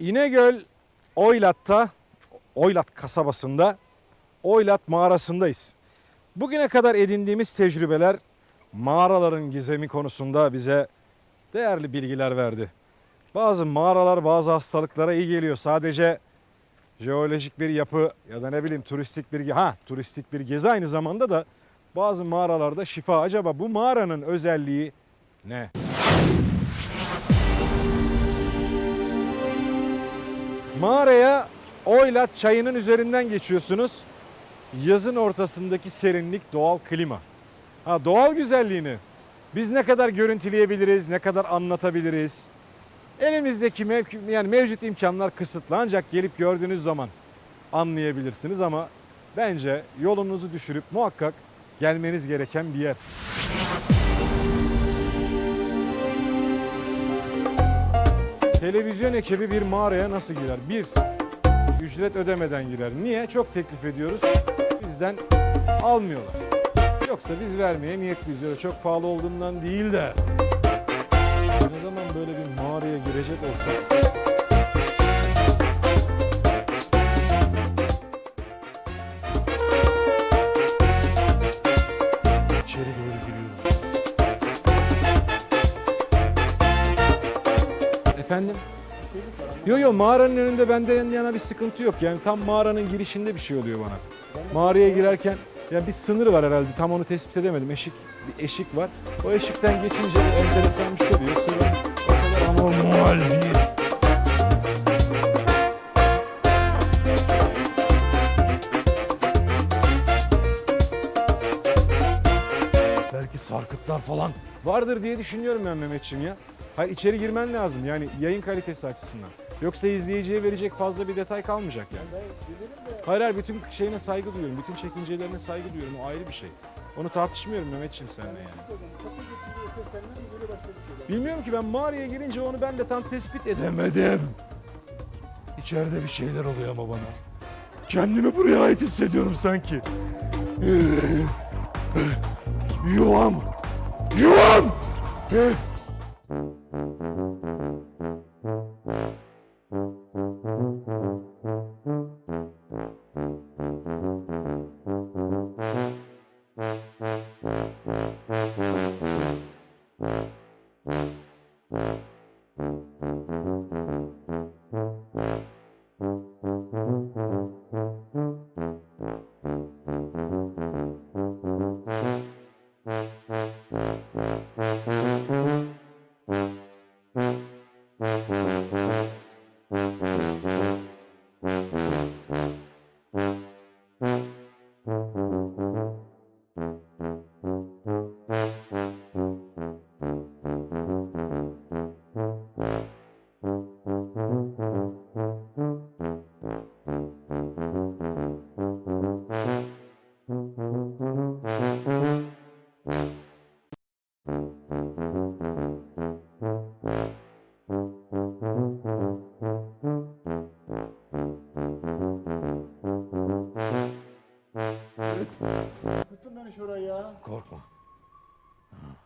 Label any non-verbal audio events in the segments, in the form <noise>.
İnegöl Oylat'ta, Oylat kasabasında, Oylat mağarasındayız. Bugüne kadar edindiğimiz tecrübeler mağaraların gizemi konusunda bize değerli bilgiler verdi. Bazı mağaralar bazı hastalıklara iyi geliyor. Sadece jeolojik bir yapı ya da ne bileyim turistik bir ha turistik bir gezi aynı zamanda da bazı mağaralarda şifa. Acaba bu mağaranın özelliği ne? Mağaraya Oylat çayının üzerinden geçiyorsunuz. Yazın ortasındaki serinlik, doğal klima. Ha doğal güzelliğini biz ne kadar görüntüleyebiliriz, ne kadar anlatabiliriz? Elimizdeki mev- yani mevcut imkanlar kısıtlı ancak gelip gördüğünüz zaman anlayabilirsiniz ama bence yolunuzu düşürüp muhakkak gelmeniz gereken bir yer. Televizyon ekibi bir mağaraya nasıl girer? Bir, ücret ödemeden girer. Niye? Çok teklif ediyoruz. Bizden almıyorlar. Yoksa biz vermeye niyetliyiz. Öyle çok pahalı olduğundan değil de. Ne zaman böyle bir mağaraya girecek olsak Efendim? Yo yo mağaranın önünde benden yana bir sıkıntı yok. Yani tam mağaranın girişinde bir şey oluyor bana. Mağaraya girerken ya bir sınır var herhalde. Tam onu tespit edemedim. Eşik bir eşik var. O eşikten geçince enteresan bir şey oluyor. Yoksa ben o kadar anormal değil. Belki sarkıtlar falan vardır diye düşünüyorum ben Mehmetciğim ya. Hayır içeri girmen lazım yani yayın kalitesi açısından. Yoksa izleyiciye verecek fazla bir detay kalmayacak yani. Hayır hayır bütün şeyine saygı duyuyorum. Bütün çekincelerine saygı duyuyorum. O ayrı bir şey. Onu tartışmıyorum Mehmetciğim seninle yani. Bilmiyorum ki ben mağaraya girince onu ben de tam tespit edemedim. İçeride bir şeyler oluyor ama bana. Kendimi buraya ait hissediyorum sanki. Yuvam. Yuvam. Mm-hmm.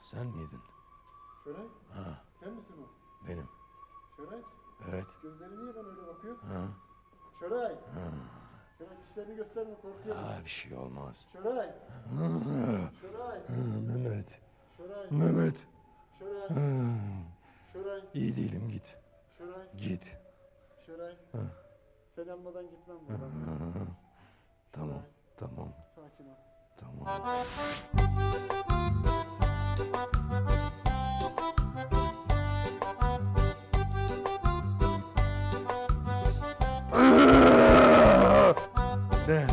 Sen miydin? Şuray. Ha, Sen misin o? benim. Şuray. Evet. Gözleri niye bana öyle bakıyor? Ha, Şuray. ha. Şuray dişlerini gösterme korkuyorum. Aa, bir şey olmaz. Şuray. Şuray. Mehmet. Şuray. Mehmet. Şuray. Şuray. İyi değilim git. Şuray. Git. Şuray. Sen almadan gitmem buradan. Tamam. Tamam. Sakin ol. Tamam. Ne?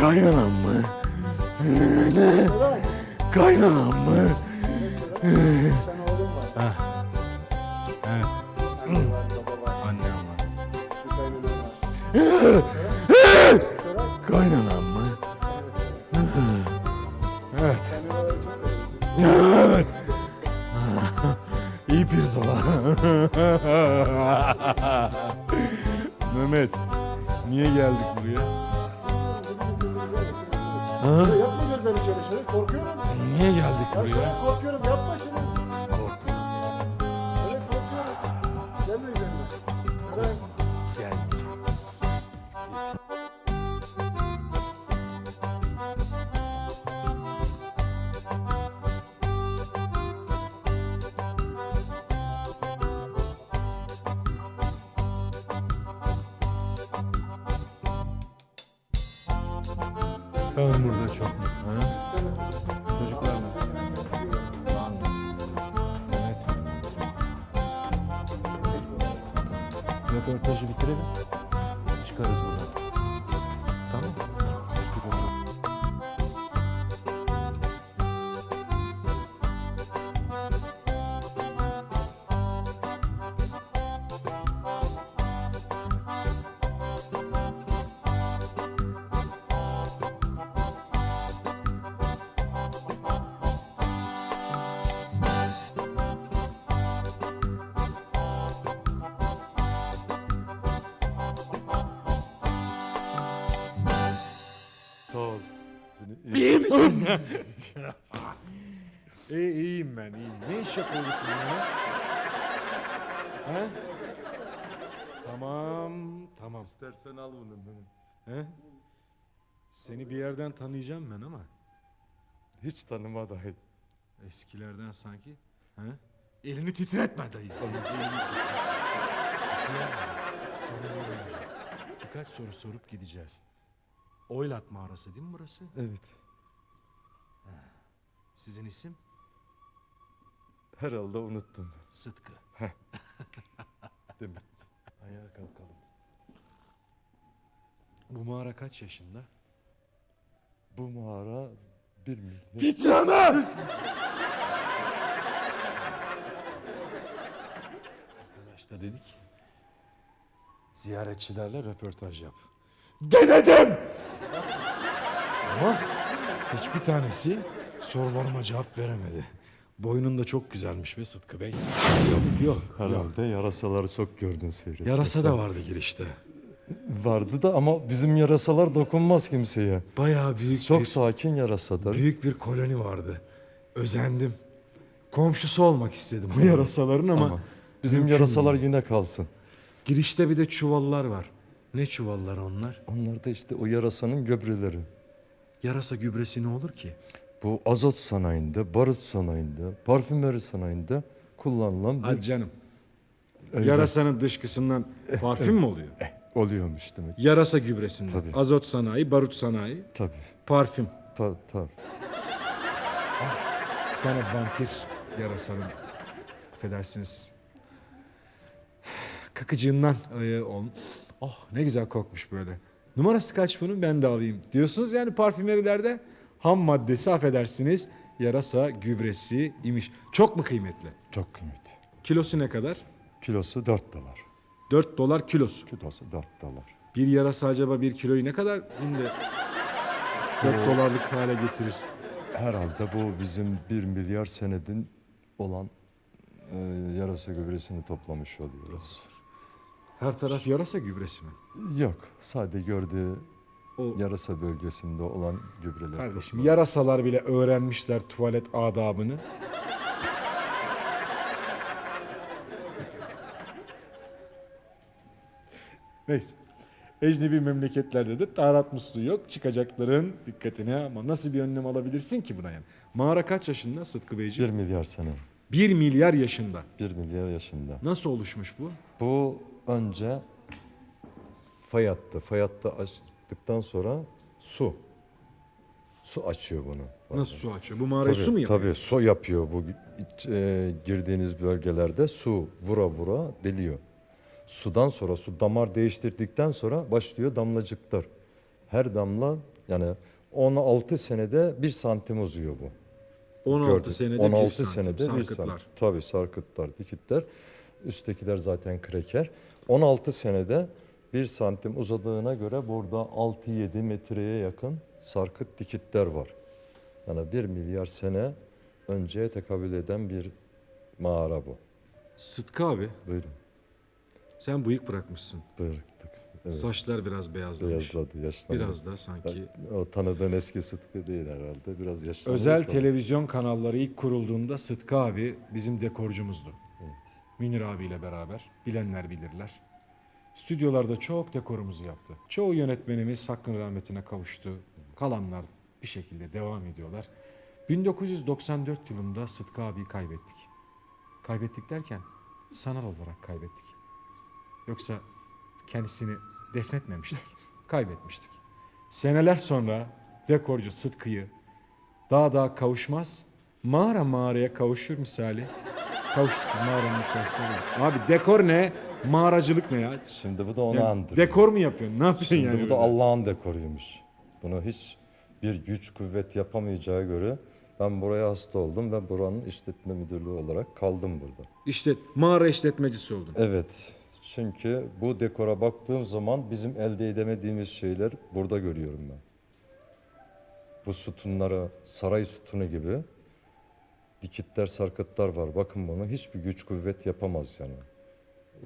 Kaynanam mı? Şuray. Kaynanam mı? Pirzola. <laughs> Mehmet, niye geldik buraya? Ha? Yapma Giremezler içeri şöyle. Korkuyorum. Niye geldik Ya buraya? şöyle korkuyorum. Yapma şunu. Ben burada çok mutluyum. Çocuklar mı? Evet. Röportajı bitirelim. Misin? <laughs> İyi, iyiyim ben iyiyim. Ne iş yapıyorduk biz ya? He? Tamam, tamam. İstersen al bunu benim. He? Seni bir yerden tanıyacağım ben ama Hiç tanıma dahil. eskilerden sanki. He? Elini titretme dayı. Elini titretme. Şey. Birkaç soru sorup gideceğiz. Oylat mağarası değil mi burası? Evet. Sizin isim? Herhalde unuttum. Sıtkı. <laughs> Demek. Ayağa kalkalım. Bu mağara kaç yaşında? Bu mağara bir milyon. Titreme! Arkadaş da dedik. Ziyaretçilerle röportaj yap. Denedim! Ama hiçbir tanesi sorularıma cevap veremedi. Boynun da çok güzelmiş be Sıtkı Bey. Yok yok. Herhalde yarasaları çok gördün seyret. Yarasa da vardı girişte. Vardı da ama bizim yarasalar dokunmaz kimseye. Bayağı büyük Çok bir, sakin yarasadır. büyük bir koloni vardı. Özendim. Komşusu olmak istedim o yarasaların ama, Ama bizim mümkün yarasalar değil. yine kalsın. Girişte bir de çuvallar var. Ne çuvallar onlar? Onlar da işte o yarasanın gübreleri. Yarasa gübresi ne olur ki? Bu azot sanayinde, barut sanayinde, parfümeri sanayinde kullanılan bir Hadi canım. Öyle. Yarasanın dışkısından parfüm mü oluyor? oluyormuş demek. Yarasa gübresinden. Tabii. Azot sanayi, barut sanayi, Tabii. parfüm. Ta, ta. Bir tane vampir yarasanın. Affedersiniz. Kakıcığından e, ol. Oh ne güzel kokmuş böyle. Numarası kaç bunun ben de alayım. Diyorsunuz yani parfümerilerde ham maddesi affedersiniz. Yarasa gübresi imiş. Çok mu kıymetli? Çok kıymetli. Kilosu ne kadar? Kilosu 4 dolar. 4 dolar kilosu. Kilosu 4 dolar. Bir yarasa acaba bir kiloyu ne kadar şimdi 4 dolarlık hale getirir? Herhalde bu bizim 1 milyar senedin olan e, yarasa gübresini toplamış oluyoruz. Her taraf yarasa gübresi mi? Yok, sadece gördüğü O yarasa bölgesinde olan gübreler. kardeşim toplanıyor. yarasalar bile öğrenmişler tuvalet adabını. Neyse. Ecnebi memleketlerde de taharat musluğu yok. Çıkacakların dikkatine ama nasıl bir önlem alabilirsin ki buna yani? Mağara kaç yaşında Sıtkı 1 Beyciğim? milyar sene. 1 milyar yaşında. 1 milyar yaşında. Nasıl oluşmuş bu? Bu önce fay hattı. Fay hattı açtıktan sonra su. Su açıyor bunu. Nasıl su açıyor? Bu mağarayı Tabii, su mu yapıyor? Tabii su yapıyor bu e, girdiğiniz bölgelerde su vura vura deliyor. Sudan sonra su damar değiştirdikten sonra başlıyor damlacıklar. Her damla yani 16 senede bir santim uzuyor bu. 16 Gördük. senede 16 bir santim. senede bir sarkıtlar. santim. Tabii sarkıtlar, dikitler. Üsttekiler zaten kreker. 16 senede bir santim uzadığına göre burada 6-7 metreye yakın sarkıt dikitler var. Yani 1 milyar sene önceye tekabül eden bir mağara bu. Sıtkı abi Buyurun. sen bıyık bırakmışsın. Bıraktık. Evet. Saçlar biraz beyazlamış. Beyazladı, yaşlandı. Biraz da sanki. O tanıdığın eski Sıtkı değil herhalde. Biraz yaşlandı. Özel sonra. televizyon kanalları ilk kurulduğunda Sıtkı abi bizim dekorcumuzdu. Evet. Münir abiyle beraber. Bilenler bilirler. Stüdyolarda çok dekorumuzu yaptı. Çoğu yönetmenimiz hakkın rahmetine kavuştu. Kalanlar bir şekilde devam ediyorlar. 1994 yılında Sıtkı abiyi kaybettik. Kaybettik derken sanal olarak kaybettik. Yoksa kendisini defnetmemiştik. <laughs> kaybetmiştik. Seneler sonra dekorcu Sıtkı'yı daha daha kavuşmaz, mağara mağaraya kavuşur misali. Kavuştuk mağaranın içerisinde. Abi dekor ne? Mağaracılık ne ya? Şimdi bu da onu Yani andırıyor. dekor mu yapıyorsun? Ne yapıyorsun Şimdi yani? bu da? Allah'ın dekoruymuş. Bunu hiç bir güç kuvvet yapamayacağı göre ben buraya hasta oldum ve buranın işletme müdürlüğü olarak kaldım burada. İşte mağara işletmecisi oldun. Evet. Çünkü bu dekora baktığım zaman bizim elde edemediğimiz şeyler burada görüyorum ben. Bu sütunlara saray sütunu gibi dikitler, sarkıtlar var. Bakın bunu hiçbir güç kuvvet yapamaz yani.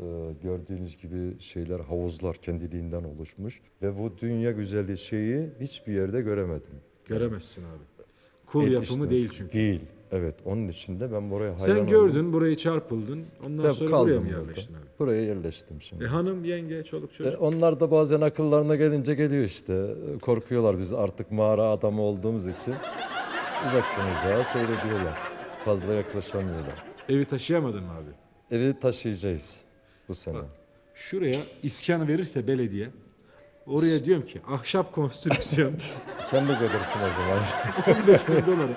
Ee, gördüğünüz gibi şeyler havuzlar kendiliğinden oluşmuş ve bu dünya güzelliği şeyi hiçbir yerde göremedim. Göremezsin abi. Kul El yapımı işte- değil çünkü. Değil. Evet. Onun için de ben buraya hayran Sen oldum. gördün, burayı çarpıldın. Ondan Tabii sonra buraya mı burada. yerleştin abi? Buraya yerleştim şimdi. E hanım, yenge, çoluk E, çocuk. onlar da bazen akıllarına gelince geliyor işte. Korkuyorlar biz artık mağara adamı olduğumuz için. Uzaktan uzağa seyrediyorlar. Fazla yaklaşamıyorlar. Evi taşıyamadın mı abi? Evi taşıyacağız bu sene. Şuraya iskan verirse belediye, oraya diyorum ki ahşap konstrüksiyon <laughs> Sen de gelirsin o zaman. <laughs> 15 bin dolara.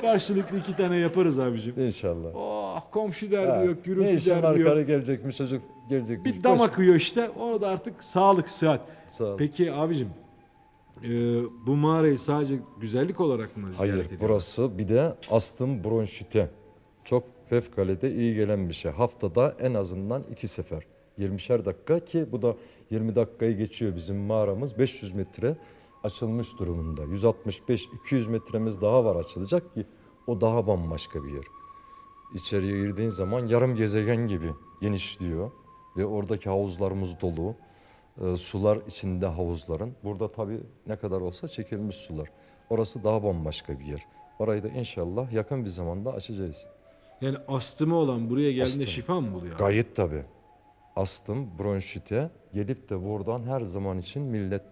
Karşılıklı iki tane yaparız abicim. İnşallah. Oh komşu derdi Ha, yok, ne gürültü işin derdi var yok. karı gelecekmiş çocuk gelecekmiş. Bir dam akıyor işte. Onu da artık sağlık, sıhhat. Sağ ol. Peki abicim, e, bu mağarayı sadece güzellik olarak mı ziyaret Hayır ediyorsun? burası bir de astım bronşite. Çok fevkalade iyi gelen bir şey. Haftada en azından iki sefer. 20'şer dakika ki bu da 20 dakikayı geçiyor bizim mağaramız. 500 metre açılmış durumunda. 165-200 metremiz daha var açılacak ki o daha bambaşka bir yer. İçeriye girdiğin zaman yarım gezegen gibi genişliyor ve oradaki havuzlarımız dolu. Ee, sular içinde havuzların. Burada tabii ne kadar olsa çekilmiş sular. Orası daha bambaşka bir yer. Orayı da inşallah yakın bir zamanda açacağız. Yani astımı olan buraya geldiğinde Astım. şifa mı buluyor? Gayet tabii. Astım, bronşite gelip de buradan her zaman için millet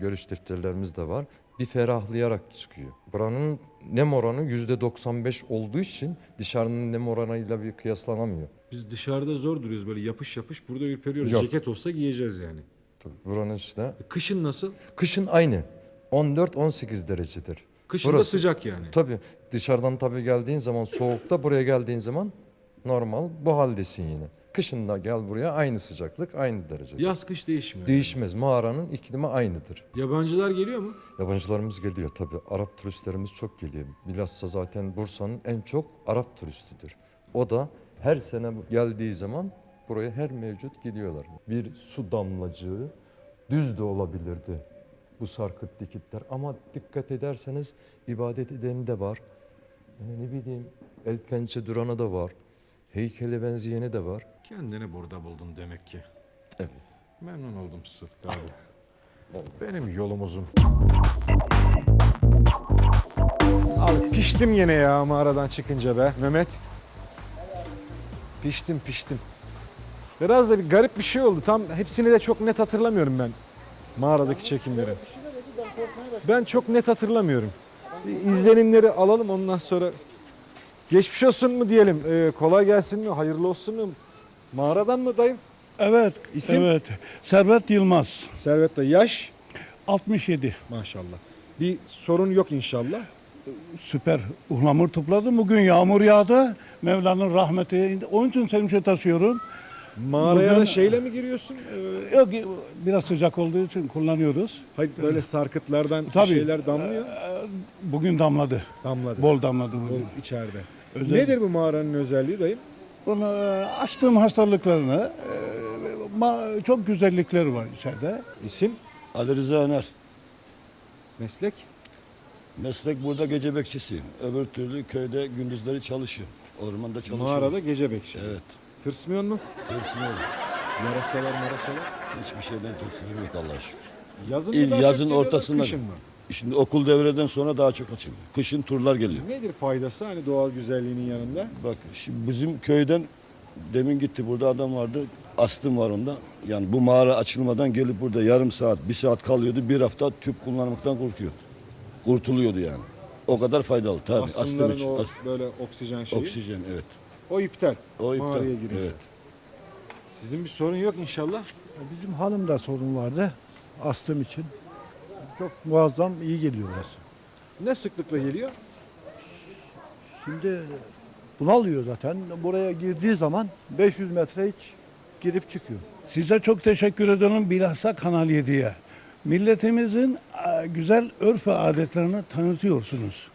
görüş defterlerimiz de var. Bir ferahlayarak çıkıyor. Buranın nem oranı yüzde 95 olduğu için dışarının nem oranıyla bir kıyaslanamıyor. Biz dışarıda zor duruyoruz böyle yapış yapış. Burada ürperiyoruz. Yok. Ceket olsa giyeceğiz yani. Tabii buranın işte E, Kışın nasıl? kışın aynı 14-18 derecedir. Kışın da Burası- sıcak yani. Tabii dışarıdan tabii geldiğin zaman soğukta buraya geldiğin zaman normal bu haldesin yine. Kışın da gel buraya aynı sıcaklık aynı derecede. Yaz kış değişmiyor. Değişmez. Mağaranın iklimi aynıdır. Yabancılar geliyor mu? Yabancılarımız geliyor tabii. Arap turistlerimiz çok geliyor. Bilhassa zaten Bursa'nın en çok Arap turistidir. O da her sene geldiği zaman buraya her mevcut geliyorlar. Bir su damlacığı düz de olabilirdi bu sarkıt dikitler. Ama dikkat ederseniz ibadet edeni de var. Yani ne bileyim el pençe duranı da var. Heykele benzeyeni de var. Kendini burada buldun demek ki. Evet. Memnun oldum Sıtkı abi. Benim yolum uzun. Abi piştim yine ya mağaradan çıkınca be Mehmet. Piştim piştim. Biraz da bir garip bir şey oldu. Tam hepsini de çok net hatırlamıyorum ben. Mağaradaki çekimleri. Ben çok net hatırlamıyorum. İzlenimleri alalım ondan sonra. Geçmiş olsun mu diyelim? Ee, kolay gelsin mi? Hayırlı olsun mu? Mağaradan mı dayım? Evet. İsim? Evet. Servet Yılmaz. Servet dayı yaş? 67. Maşallah. Bir sorun yok inşallah. Süper. Ihlamur topladım. Bugün yağmur yağdı. Mevla'nın rahmeti. Onun için semşe taşıyorum. Mağaraya da Bugün- şeyle mi giriyorsun? Ee, Yok biraz sıcak olduğu için kullanıyoruz. hayır böyle sarkıtlardan bir Tabii. şeyler damlıyor. Bugün damladı. Damladı. Bol damladı bugün. Bol içeride. Özel- Nedir bu mağaranın özelliği dayım? Bunu e, astım hastalıklarını e, ma- çok güzellikleri var içeride. İsim, Ali Rıza Öner. meslek. Meslek burada gece bekçisiyim. Öbür türlü köyde gündüzleri çalışıyor. Ormanda çalışıyor. Mağarada gece bekçi. Evet. Tırsmıyor mu? Tırsmıyorum. Yarasalar marasalar. Hiçbir şeyden tırsırım yok Allah'a şükür. Yazın mı İl, daha çok yazın geliyorlar, ortasında. Kışın mı? Şimdi okul devreden sonra daha çok açılıyor. Kışın turlar geliyor. Nedir faydası hani doğal güzelliğinin yanında? Bak şimdi bizim köyden demin gitti burada adam vardı. Astım var onda. Yani bu mağara açılmadan gelip burada yarım saat, bir saat kalıyordu. Bir hafta tüp kullanmaktan korkuyordu. Kurtuluyordu yani. O kadar faydalı tabii. Astım Aslanların için. o As- böyle oksijen şeyi. oksijen evet. O iptal. O iptal. Mağaraya girince. Evet. Sizin bir sorun yok inşallah. Bizim hanımda sorun vardı astım için. Çok muazzam iyi geliyor orası. Ne sıklıkla geliyor? Şimdi bunalıyor zaten. Buraya girdiği zaman 500 metre hiç girip çıkıyor. Size çok teşekkür ederim bilhassa Kanal 7'ye. Milletimizin e, güzel örf ve adetlerini tanıtıyorsunuz.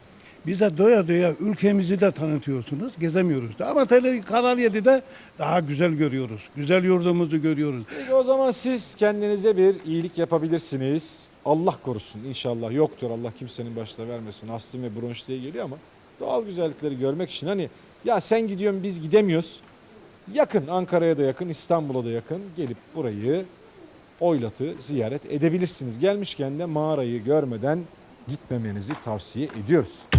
Bize doya doya ülkemizi de tanıtıyorsunuz. Gezemiyoruz da. Ama tele, Kanal 7'de daha güzel görüyoruz. Güzel yurdumuzu görüyoruz. Peki o zaman siz kendinize bir iyilik yapabilirsiniz. Allah korusun inşallah yoktur. Allah kimsenin başına vermesin. Astım ve bronş diye geliyor ama doğal güzellikleri görmek için hani ya sen gidiyorsun biz gidemiyoruz. Yakın Ankara'ya da yakın İstanbul'a da yakın gelip burayı Oylat'ı ziyaret edebilirsiniz. Gelmişken de mağarayı görmeden gitmemenizi tavsiye ediyoruz.